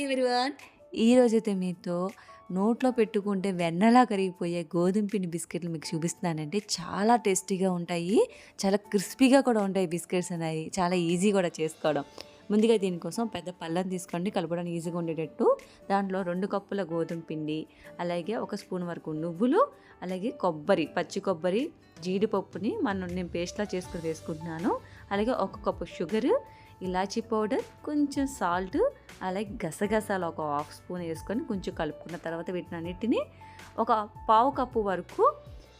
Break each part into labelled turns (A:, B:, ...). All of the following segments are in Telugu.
A: ఎవరివన్ ఈరోజైతే మీతో నోట్లో పెట్టుకుంటే వెన్నలా కరిగిపోయే గోధుమ పిండి బిస్కెట్లు మీకు చూపిస్తున్నానంటే చాలా టేస్టీగా ఉంటాయి. చాలా క్రిస్పీగా కూడా ఉంటాయి బిస్కెట్స్ అనేవి. చాలా ఈజీ కూడా చేసుకోవడం. ముందుగా దీనికోసం పెద్ద పళ్ళని తీసుకోండి. కలపడానికి ఈజీగా ఉండేటట్టు. దాంట్లో రెండు కప్పుల గోధుమ పిండి అలాగే ఒక స్పూన్ వరకు నువ్వులు అలాగే కొబ్బరి పచ్చి కొబ్బరి జీడిపప్పుని మనం నేను పేస్ట్లా చేసుకుని వేసుకుంటున్నాను. అలాగే ఒక కప్పు షుగర్ ఇలాచీ పౌడర్ కొంచెం సాల్ట్ అలాగే గసగసాలు ఒక హాఫ్ స్పూన్ వేసుకొని కొంచెం కలుపుకున్న తర్వాత వీటినన్నిటిని ఒక పావు కప్పు వరకు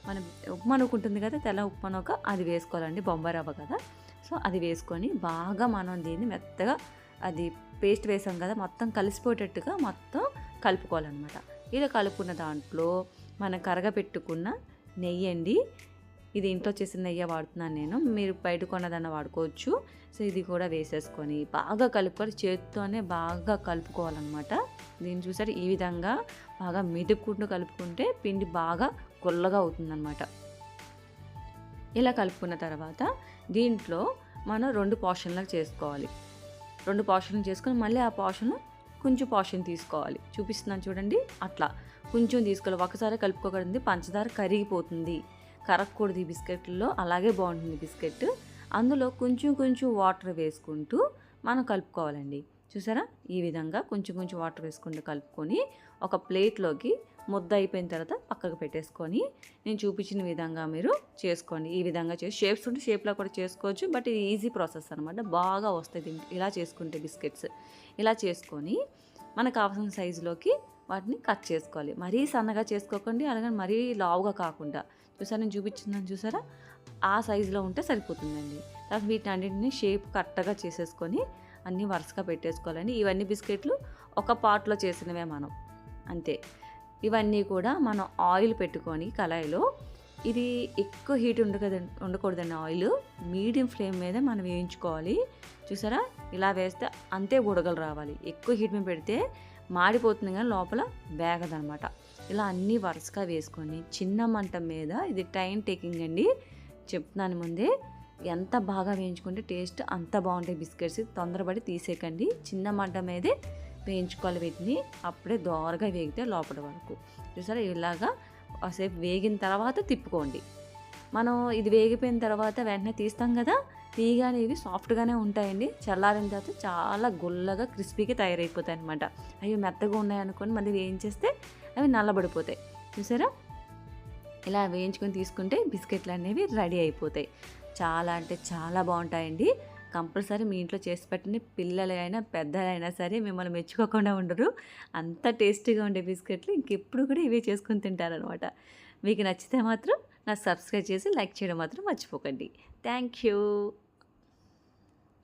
A: మనం ఉప్మా నూక ఉంటుంది కదా తెల్ల ఉప్మా నూక అది వేసుకోవాలండి బొంబాయి రవ్వ కదా. సో అది వేసుకొని బాగా మనం దీన్ని మెత్తగా అది పేస్ట్ వేసాం కదా మొత్తం కలిసిపోయేటట్టుగా మొత్తం కలుపుకోవాలన్నమాట. ఇలా కలుపుకున్న దాంట్లో మనం కరగపెట్టుకున్న నెయ్యి అండి ఇది ఇంట్లో చేసిన నెయ్యి వాడుతున్నాను నేను. మీరు బయట కొన్నదన్న వాడుకోవచ్చు. సో ఇది కూడా వేసేసుకొని బాగా కలుపుకొని చేతితోనే బాగా కలుపుకోవాలన్నమాట. దీన్ని చూసారు? ఈ విధంగా బాగా మెదుపుకుంటూ కలుపుకుంటే పిండి బాగా గుల్లగా అవుతుందన్నమాట. ఇలా కలుపుకున్న తర్వాత దీంట్లో మనం రెండు పోర్షన్లకు చేసుకోవాలి. రెండు పోర్షన్లు చేసుకొని మళ్ళీ ఆ పోర్షన్ కొంచెం పోర్షన్ తీసుకోవాలి. చూపిస్తున్నాను చూడండి. అట్లా. కొంచెం తీసుకోవాలి. ఒకసారి కలుపుకోకూడదు పంచదార కరిగిపోతుంది. కరగకూడదు ఈ బిస్కెట్లో అలాగే బాగుంటుంది బిస్కెట్. అందులో కొంచెం కొంచెం వాటర్ వేసుకుంటూ మనం కలుపుకోవాలండి. చూసారా? ఈ విధంగా కొంచెం కొంచెం వాటర్ వేసుకుంటూ కలుపుకొని ఒక ప్లేట్లోకి ముద్ద అయిపోయిన తర్వాత పక్కకు పెట్టేసుకొని నేను చూపించిన విధంగా మీరు చేసుకోండి. ఈ విధంగా చేసి షేప్స్ ఉంటే షేప్లో కూడా చేసుకోవచ్చు బట్ ఇది ఈజీ ప్రాసెస్ అనమాట బాగా వస్తుంది ఇలా చేసుకుంటే బిస్కెట్స్. ఇలా చేసుకొని మనకు కావాల్సిన సైజులోకి వాటిని కట్ చేసుకోవాలి. మరీ సన్నగా చేసుకోకండి అలాగే మరీ లావుగా కాకుండా. చూసారా నేను చూపించిందని చూసారా? ఆ సైజులో ఉంటే సరిపోతుందండి. తర్వాత వీటిని అన్నింటిని షేప్ కరెక్ట్గా చేసేసుకొని అన్నీ వరుసగా పెట్టేసుకోవాలండి. ఇవన్నీ బిస్కెట్లు ఒక పాట్లో చేసినవే మనం. అంతే. ఇవన్నీ కూడా మనం ఆయిల్ పెట్టుకొని కళాయిలో ఇది ఎక్కువ హీట్ ఉండకదండి ఉండకూడదండి ఆయిల్. మీడియం ఫ్లేమ్ మీద మనం వేయించుకోవాలి. చూసారా? ఇలా వేస్తే అంతే బుడగలు రావాలి. ఎక్కువ హీట్ మీద పెడితే మాడిపోతుంది కానీ లోపల వేగదనమాట. ఇలా అన్నీ వరుసగా వేసుకొని చిన్న మంట మీద ఇది టైం టేకింగ్ అండి. చెప్తున్నాను ముందే ఎంత బాగా వేయించుకుంటే టేస్ట్ అంత బాగుంటాయి బిస్కెట్స్. తొందరపడి తీసేయకండి. చిన్న మంట మీదే వేయించుకోవాలి వీటిని. అప్పుడే దోరగా వేగితే లోపల వరకు. చూసారా? ఇలాగా కాసేపు వేగిన తర్వాత తిప్పుకోండి. మనం ఇది వేగిపోయిన తర్వాత వెంటనే తీస్తాం కదా? తీగ ఇవి సాఫ్ట్గానే ఉంటాయండి. చల్లారిన తర్వాత చాలా గుల్లగా క్రిస్పీగా తయారైపోతాయి అనమాట అవి మెత్తగా ఉన్నాయనుకొని మళ్ళీ వేయించేస్తే అవి నల్లబడిపోతాయి. చూసారా? ఇలా వేయించుకొని తీసుకుంటే బిస్కెట్లు అనేవి రెడీ అయిపోతాయి. చాలా అంటే చాలా బాగుంటాయండి. కంపల్సరీ మీ ఇంట్లో చేసి పెట్టండి. పిల్లలైనా పెద్దలైనా సరే మిమ్మల్ని మెచ్చుకోకుండా ఉండరు. అంత టేస్టీగా ఉండే బిస్కెట్లు ఇంకెప్పుడు కూడా ఇవే చేసుకొని తింటారనమాట మీకు నచ్చితే మాత్రం నాకు సబ్స్క్రైబ్ చేసి లైక్ చేయడం మాత్రం మర్చిపోకండి. Thank you.